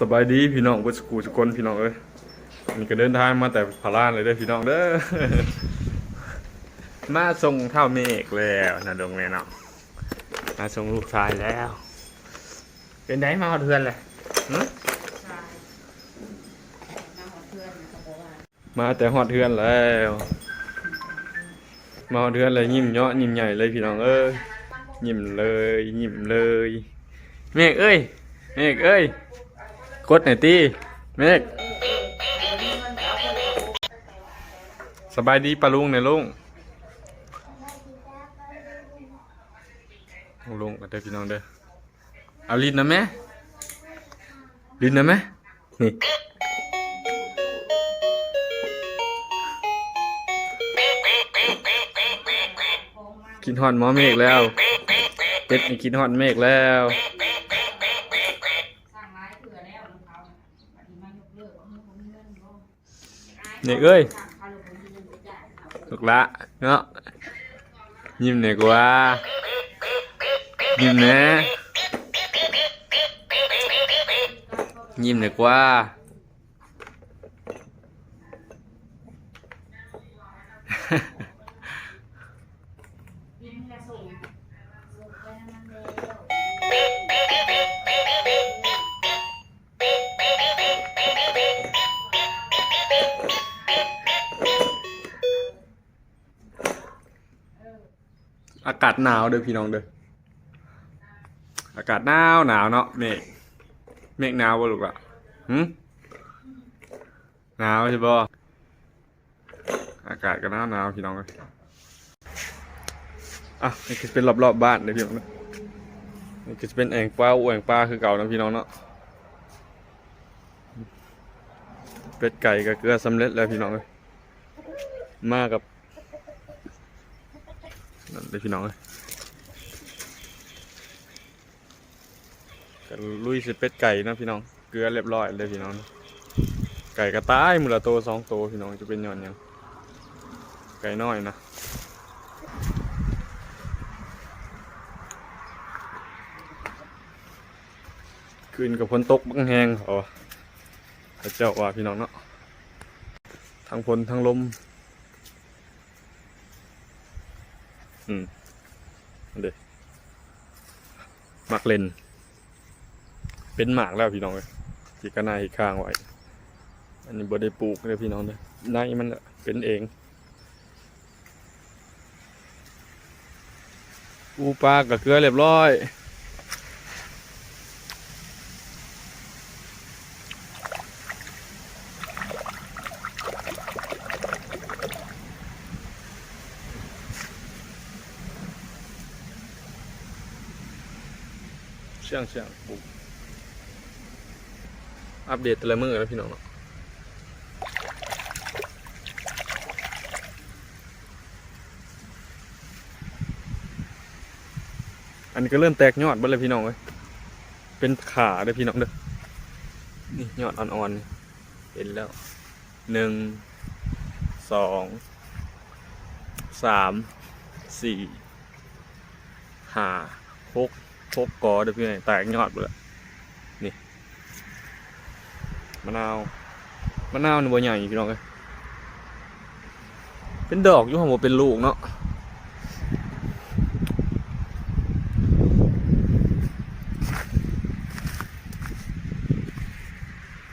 สบายดีพี่น้องสกูสกลพี่น้องเอ้ยนี่ก็เดินทางมาแต่พารานเลยเด้อพี่น้องเด้อมาส่งเท่าเมฆแล้วนะดงแม่เนาะมาส่งลูกชายแล้ว เป็นไดมาฮอดเทือนเลยมาหอเพื่อนเขาบอกว่ามาแต่ฮอดเทือนแล้ว มาฮอดเทือนเลยยิ้มเยาะยิ้มใหญ่เลยพี่น้องเอ้ยยิ้มเลยยิ้มเลยเมฆเอ้ยเมฆเอ้ย กดหน่อยตีเมฆสบายดีปะลุงเนี่ยลุงลุงกันเด้อพี่น้องเด้อเอาลิ้นนะแม่ลิ้นนะแม่นี่กินฮอนหมอเมฆแล้ว เป็ดนี่กินฮอนเมฆแล้ว สร้างร้ายเผื่อแล้วของเขาบัดนี้มายกเลิกว่าเขามีเงินบ่ เนี่ยเอ้ยสร้างเขาากาศหนาวเด้อพี่น้องเด้ออากาศหนาวหนาวเนาะเมฆเมฆหนาวบ่ลูกล่ะหึหนาวใช่ป่อากาศก็หนาวหนาวพี่น้องเอ้ยอะนี่คือเป็นรอบๆบบ้านเด้อพี่น้องเนี่คือจะเป็นแอ่งปลาแอ่งปลาคือเก่านะพี่น้องเนาะเป็ดไก่กับเกลือสำเร็จแล้วพี่น้องเอ้ยมากับ เลยพี่น้องเอ้ยกันลุยสิเป็ดไก่นะพี่น้อง เกลือเรียบร้อยเลยพี่น้อง ไก่กระต่ายมือละโตสองโตพี่น้องจะเป็นย่อนยังไก่น้อยนะคืนกับฝนตกบังแหงเขาเจ้าว่าพี่น้องเนาะทั้งฝนทั้งลม อืมเด็หมากเลน เป็นหมากแล้วพี่น้องเลยจีกระนายข้างไว้ อันนี้บ่ได้ปลูกเลยพี่น้องเลยนายมันเป็นเองปูปลากับเกลือเรียบร้อย ชื่องเชื่องปลูกอัปเดตแต่ละมือแล้วพี่น้องเนาะอันนี้ก็เริ่มแตกยอดบ้างเลยพี่น้องเลยเป็นขาเด้พี่น้องเด้อนี่ยอดอ่อนๆนเห็นแล้วหนึ่งสองสามสี่ห้าหก พกกอเด้อพี่น้องแตกยอดเลยนี่มะนาวมะนาวนี่บ่ใหญ่พี่น้องเอ้ยเป็นดอกอยู่ของบ่เป็นลูกเนาะ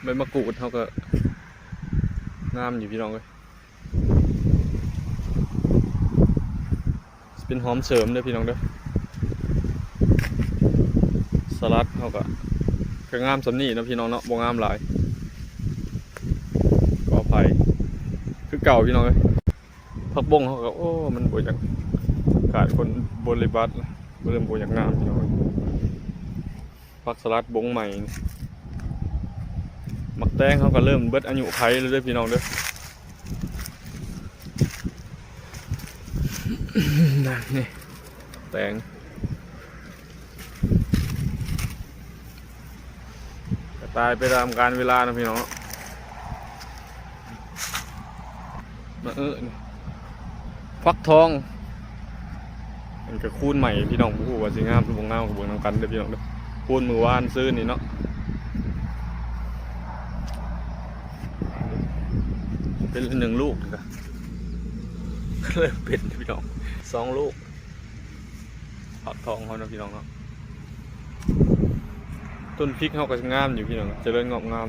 ใบมะกรูดเขาก็งามอยู่พี่น้องเอ้ยเป็นหอมเสริมเด้อพี่น้องเด้อ สลัดเขาก็ก็งามสำนี่นะพี่น้องเนาะบ่งามหลายก็อภัยคือเก่าพี่น้องเลยพักบงเขาก็โอ้มันบ่อยากขาดคนบริบัติเริ่มบ่อยากงามพี่น้องเอ้ยผักสลัดบงใหม่มักแตงเขาก็เริ่มเบิดอายุไขแล้วด้อพี่น้องเด้อนั่นนี่แตง ตายไปตามการเวลานะพี่น้องมาเออฟักทอง มันก็คูนใหม่พี่น้องผู้ว่าสิงามผู้บงงามผู้บงนำกันเด้อพี่น้องเด้อคูนมือว่านซื้อนี่เนาะเป็นหนึ่งลูกนะเริ่มเป็นพี่น้องสองลูกฟักทองเขานะพี่น้องเนาะ ต้นพริกเขาก็งามอยู่พี่น้องเจริญงอกงาม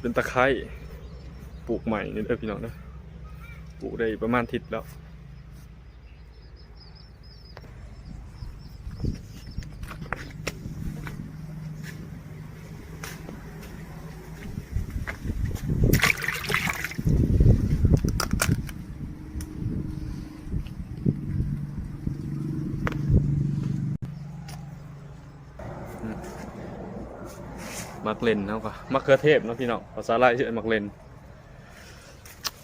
เป็นตะไคร้ปลูกใหม่นี่เด้อพี่น้องนะปลูกได้ประมาณอาทิศแล้ว มักเลนเนาะก็มักเขือเทศเนาะพี่น้องภาษาไทยชื่อมักเลน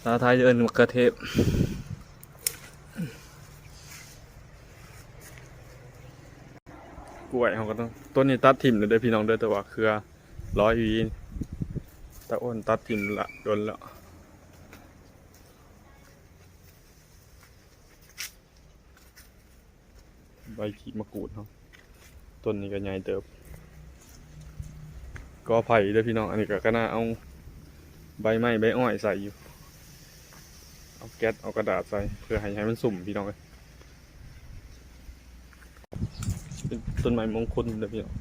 ภาษาไทยชื่อมักเขือเทศกล้วยเขาก็ต้องต้นนี้ตัดทิ่มเลยเด้อพี่น้องเด้อแต่ว่าเครือร้อยวีตะอ้นตัดทิ่มละโดนแล้วใบขีมะกรูดเนาะต้นนี้ก็ใหญ่เติบ ก็ไผ่เด้อพี่น้อง อันนี้ก็ก็น่าเอาใบไม้ใบอ้อยใส่อยู่ เอาแก๊สเอากระดาษใส่เพื่อให้ให้มันสุ่มพี่น้องเลยเป็นต้นไม้มงคลเด้พี่น้อง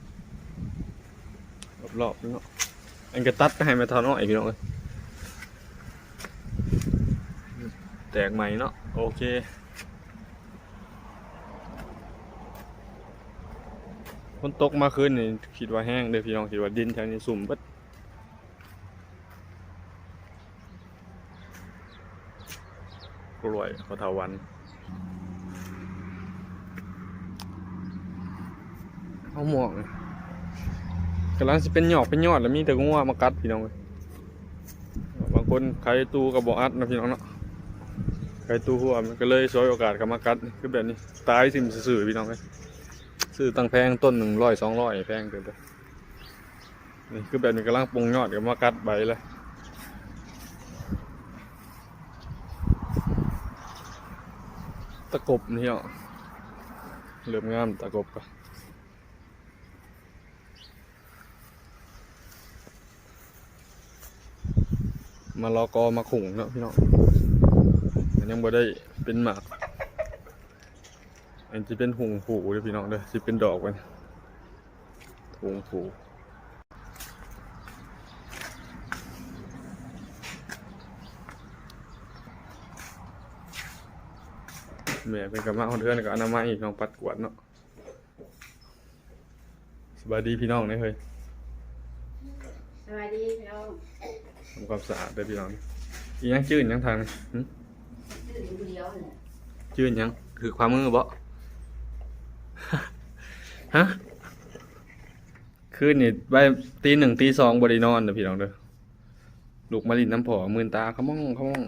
รอบๆพี่น้องอันก็ตัดไปให้มาทอนอ้อยพี่น้องเลยแตกใหม่เนาะโอเค ฝนตกมาคืนนี่คิดว่าแห้งเด้อพี่น้องคิดว่าดินแถวนี้สุ่มเบิดกล้วยพะเทาวันเอาหมวกเลยกำลังสิเป็นหยอกเป็นยอดแล้วมีแต่งัวมากัดพี่น้องเลยบางคนใครตูกับบอกอัดนะพี่น้องเนาะใครตูหัวมันก็เลยซอยโอกาสกับมากัดคือแบบนี้ตายสิมสื่อพี่น้องเลย ซื้อตั้งแพงต้นหนึ่งร้อยสองร้อยแพงเกินไปนี่คือแบบนี้กำลังปรุงยอดกับมากัดใบเลยตะกบนี่เหรอเหลือมงามตะกบก็มารอกอมาขุงเนาะพี่น้องมันยังบ่ได้เป็นหมาก อันจะเป็นหุงผูเด้อพี่น้องเด้อจะเป็นดอกมันหุงผูแม่เป็นกำลังคนเทือนกับอนามัยน้องปัดกวาดเนาะสบายดีพี่น้องเนี่ยเฮ้ยสวัสดีพี่น้องทำความสะอาดเด้อพี่น้องอีหยังจืดยังทางนี่หึชื่ออยู่เดียวเนี่ยจืดยังถือความมือบ่ ฮะ คืนนี่ไปตีหนึ่งตีสองบรินอนเด้อพี่น้องเด้อลูกมาลินน้ำผอมื่นตาเขามองเขามอง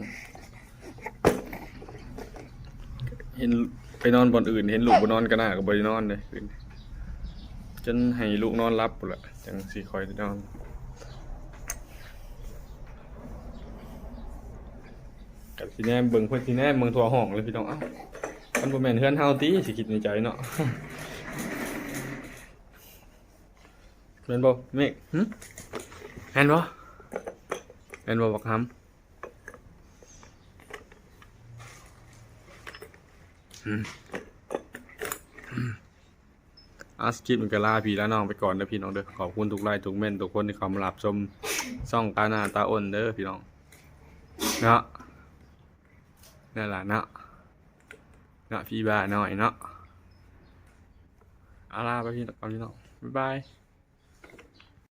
เห็นไปนอนบอนอื่น เห็นลูกบนนอนกันหน้ากับบรินอนเลยคืนจนให้ลูกนอนรับปุละจังสีคอยนอนกับสีแนมเบิ่งเพื่อนสีแนมเมืองทัวห้องเลยพี่น้องเอ้า มันบ่แม่นเฮือนเฮาตีสิคิดในใจเนาะแม่นบ่เมฆหึแม่นบ่แม่นบ่บักหำอืมอืมอาสกิปมันก็ลาพี่แล้วน้องไปก่อนเด้อพี่น้องเด้อขอบคุณทุกไลค์ทุกเม่นทุกคนที่เข้ามารับชมช่องตาหน้าตาอ้นเด้อพี่น้องเนาะนั่นล่ะเนาะเนาะพี่บ้าหน่อยเนาะอาลาไปพี่ตองพี่น้องบ๊ายบาย